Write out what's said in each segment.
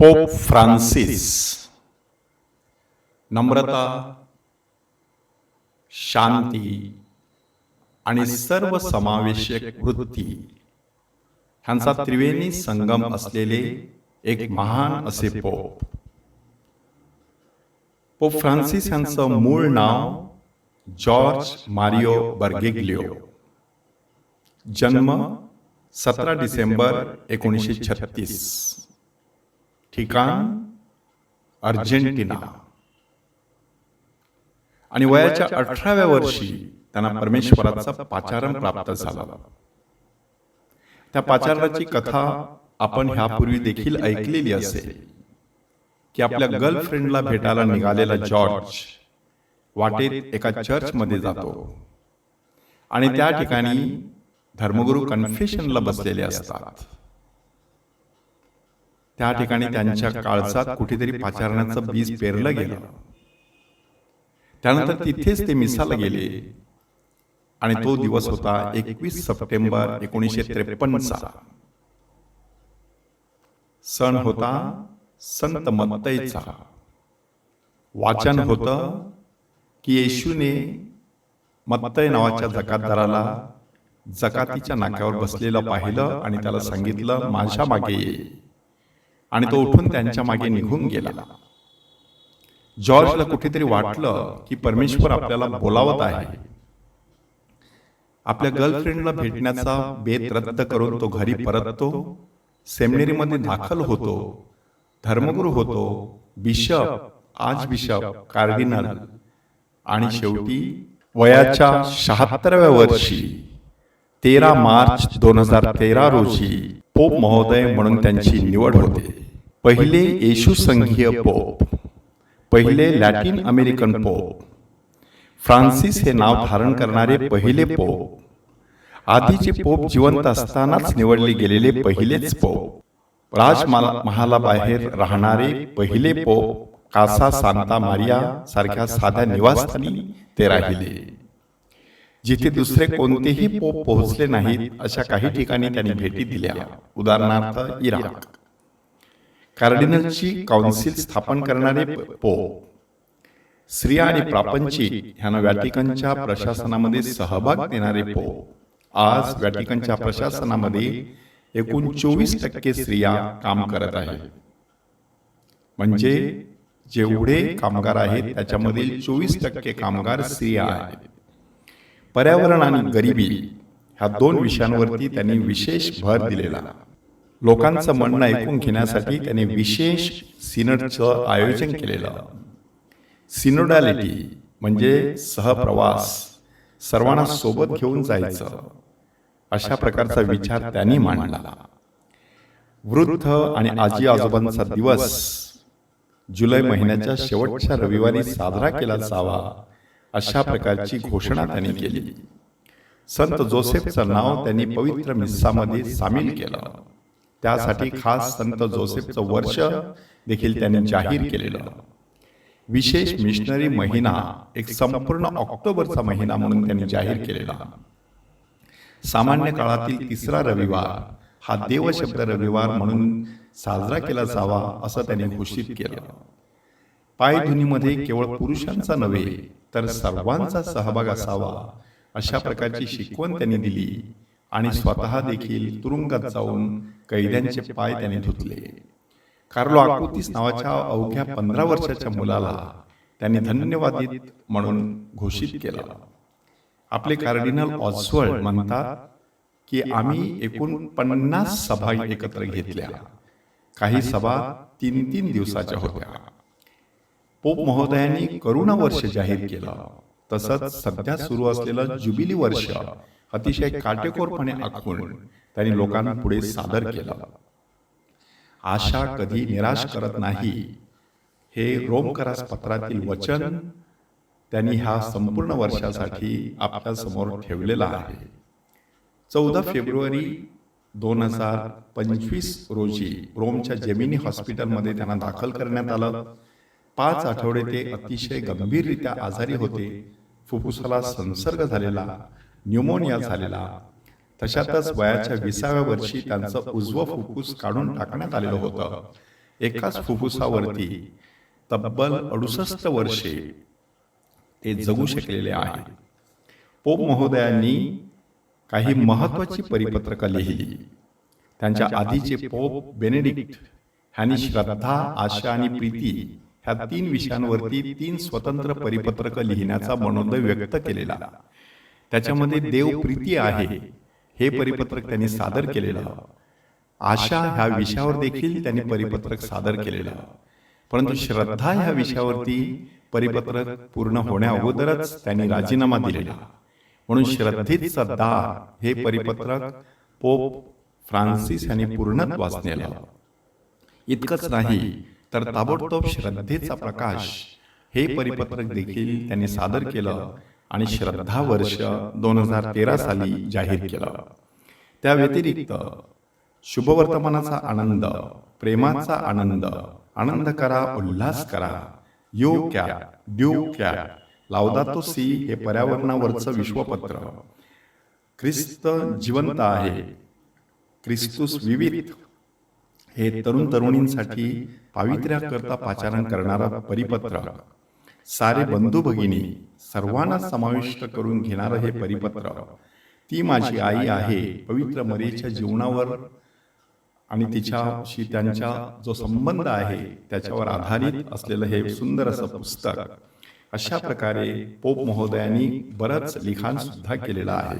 Pope Francis नम्रता शांती आणि सर्व समावेशक वृत्ती. ह्यांचा त्रिवेणी संगम असलेले एक महान असे पोप. पोप फ्रान्सिस यांचं मूळ नाव जॉर्ज मारियो बर्गेग्लिओ. जन्म सतरा डिसेंबर एकोणीसशे छत्तीस. ठिकाण अर्जेंटिना. आणि वयाच्या अठराव्या वर्षी त्यांना परमेश्वराचा पाचारण प्राप्त झाला. त्या पाचारणाची कथा आपण ह्यापूर्वी देखील ऐकलेली असेल की आपल्या गर्लफ्रेंडला भेटायला निघालेला जॉर्ज वाटेत एका चर्चमध्ये जातो. आणि त्या ठिकाणी धर्मगुरू कन्फेशनला बसलेले असतात. त्या ठिकाणी त्यांच्या काळजात कुठेतरी पाचारण्याचं बीज पेरलं गेलं. त्यानंतर तिथेच ते मिसाला गेले. आणि तो दिवस होता एकवीस सप्टेंबर एकोणीसशे त्रेपन्नचा. सण होता संत मत्तईचा वाचन होतं की येशूने मत्तय नावाच्या जकातदाराला जकातीच्या नाक्यावर बसलेलं पाहिलं आणि त्याला सांगितलं माझ्या मागे ये. आणि तो उठून त्यांच्या मागे निघून गेला. जॉर्जला कुठेतरी वाटलं की परमेश्वर आपल्याला बोलावत आहे. आपल्या गर्लफ्रेंडला भेटण्याचा बेत रद्द करून तो घरी परततो. सेमिनरीमध्ये दाखल होतो. धर्मगुरू होतो. बिशप आज बिशप कार्डिनल आणि शेवटी वयाच्या शहात्तराव्या वर्षी तेरा मार्च दोन हजार तेरा रोजी. पोप महोदय म्हणून त्यांची निवड होते. पहिले येशू संघीय पोप पहिले लॅटिन अमेरिकन पोप. फ्रान्सिस हे नाव धारण करणारे पहिले पोप. आधीचे पोप जिवंत असतानाच निवडले गेलेले पहिलेच पोप. महालाबाहेर राहणारे पहिले पोप कासा सांता मारिया सारख्या साध्या निवासस्थानी ते राहिले. जिथे दुसरे कोणतेही पोप पोहोचले नाहीत अशा काही ठिकाणी त्यांनी भेटी दिल्या. उदाहरणार्थ इराक. कार्डिनलची काउन्सिल स्थापन करणारे पोप स्त्रिया आणि प्रापंचिक ह्यांना व्हॅटिकनच्या प्रशासनामध्ये सहभाग देणारे पोप आज व्हॅटिकनच्या प्रशासनामध्ये एकूण चोवीस टक्के स्त्रिया काम करत आहेत. म्हणजे जेवढे कामगार आहेत त्याच्यामधील चोवीस टक्के कामगार स्त्रिया आहेत. पर्यावरण आणि गरिबी ह्या दोन विषयांवरती त्यांनी विशेष भर दिलेला. लोकांचं म्हणणं ऐकून घेण्यासाठी त्यांनी विशेष सिनडचं आयोजन केलेलं. सिनोडॅलिटी म्हणजे सहप्रवास. सर्वांना सोबत घेऊन जायचं. अशा प्रकारचा विचार त्यांनी मांडला. वृद्ध आणि आजी आजोबांचा दिवस. जुलै महिन्याच्या शेवटच्या रविवारी साजरा केला जावा. अशा प्रकारची घोषणा त्यांनी केली. संत जोसेफचं नाव त्यांनी पवित्र मिस्सामध्ये सामील केलं. त्यासाठी खास संत जोसेफचं वर्ष देखील त्यांनी जाहीर केलेलं. विशेष मिशनरी महिना एक संपूर्ण ऑक्टोबरचा महिना म्हणून त्यांनी जाहीर केलेला. सामान्य काळातील तिसरा रविवार हा देवशब्द रविवार म्हणून साजरा केला जावा असं त्यांनी घोषित केलं. पायधुनीमध्ये केवळ पुरुषांचा नव्हे तर सर्वांचा सहभाग असावा अशा प्रकारची शिकवण त्यांनी दिली. आणि स्वतः देखील तुरुंगात जाऊन कैद्यांचे पाय त्यांनी धुतले. कार्लो आकुतीस नावाच्या अवघ्या पंधरा वर्षाच्या मुलाला त्यांनी धन्यवादित म्हणून घोषित केलं. आपले कार्डिनल ऑस्वर्ड म्हणतात की आम्ही एकूण पन्नास सभा एकत्र घेतल्या. काही सभा तीन तीन दिवसाच्या होत्या. पोप महोदयांनी करुणा वर्ष जाहीर केलं. तसंच सध्या सुरू असलेलं जुबिली वर्ष अतिशय काटेकोरपणे आखून त्यांनी लोकांपुढे सादर केलं. आशा कधी निराश करत नाही हे रोमकरास पत्रातील वचन त्यांनी ह्या संपूर्ण वर्षासाठी आपल्यासमोर ठेवलेलं आहे. चौदा फेब्रुवारी दोन हजार पंचवीस रोजी रोमच्या जेमिनी हॉस्पिटलमध्ये त्यांना दाखल करण्यात आलं. पाच आठवडे ते अतिशय गंभीररित्या आजारी होते. फुफ्फुसाला संसर्ग झालेला न्यूमोनिया झालेला. तशातच वयाच्या विसाव्या वर्षी त्यांचं उजवं फुफ्फुस काढून टाकण्यात आलेलं होतं. एकाच फुफ्फुसावरती तब्बल अडुसष्ट वर्षे ते जगू शकलेले आहे पोप महोदयांनी काही महत्वाची परिपत्रकं लिहिली. त्यांच्या आधीचे पोप बेनेडिक्ट ह्यांनी श्रद्धा आशा आणि प्रीती ह्या तीन विषयांवरती तीन स्वतंत्र परिपत्रकं लिहिण्याचा मनोदय व्यक्त केलेला. त्याच्यामध्ये देव प्रीती आहे. हे परिपत्रक त्यांनी सादर केलेलं. आशा ह्या विषयावर देखील त्यांनी परिपत्रक सादर केलेलं. परंतु श्रद्धा ह्या विषयावरती परिपत्रक पूर्ण होण्या अगोदरच त्यांनी राजीनामा दिलेला. म्हणून श्रद्धेचा दार हे परिपत्रक पोप फ्रान्सिस यांनी पूर्णत्वास नेलं. इतकंच नाही. तर ताबडतोब श्रद्धेचा प्रकाश हे परिपत्रक देखील त्यांनी सादर केलं आणि श्रद्धा वर्ष दोन हजार तेरा साली जाहीर केलं. त्या व्यतिरिक्त शुभवर्तमानाचा आनंद प्रेमाचा आनंद आनंद करा उल्हास करा यो क्या ड्यू क्या लावदातो सी हे पर्यावरणावरचं विश्वपत्र. ख्रिस्त जिवंत आहे. क्रिस्तुस विविध. हे तरुण तरुणींसाठी पावित्र्याकरता पाचारण करणारा परिपत्र सारे बंधू भगिनी सर्वांना समाविष्ट करून घेणारं हे परिपत्र ती माझी आई आहे पवित्र मरेच्या जीवनावर आणि तिच्याशी त्यांचा जो संबंध आहे त्याच्यावर आधारित असलेलं हे सुंदर असं पुस्तक. अशा प्रकारे पोप महोदयांनी बरंच लिखाण सुद्धा केलेलं आहे.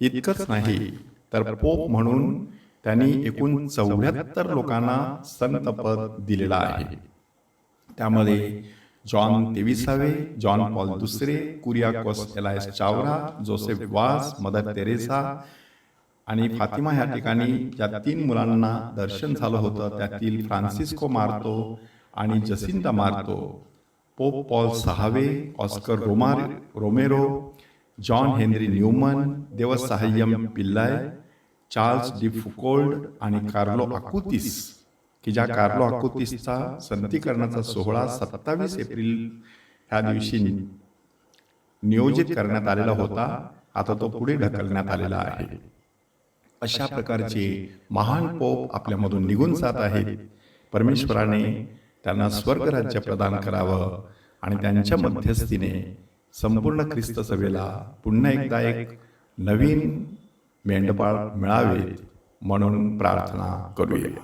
इतकंच नाही तर पोप म्हणून त्यांनी एकूण चौऱ्याहत्तर लोकांना संत पद दिलेलं आहे. त्यामध्ये जॉन तेविसावे जॉन पॉल दुसरे कुरियाकोस एलायस चावरा जोसेफ वास मदर तेरेसा आणि फातिमा ह्या ठिकाणी ज्या तीन मुलांना दर्शन झालं होतं त्यातील फ्रान्सिस्को मार्तो आणि जसिंता मार्तो पोप पॉल सहावे Oscar Romar Romero John Henry Newman Devasahayam Pillai Charles de Foucauld आणि कार्लो अकुतिस की ज्या कार्लो अकुतिसचा संतीकरणाचा सोहळा सत्तावीस एप्रिल ह्या दिवशी नियोजित करण्यात आलेला होता. आता तो पुढे ढकलण्यात आलेला आहे. अशा प्रकारचे महान पोप आपल्यामधून निघून जात आहेत. परमेश्वराने त्यांना स्वर्गराज्य प्रदान करावं आणि त्यांच्या मध्यस्थीने संपूर्ण ख्रिस्त सभेला पुन्हा एकदा एक नवीन मेंढपाळ मिळावेत म्हणून प्रार्थना करूया.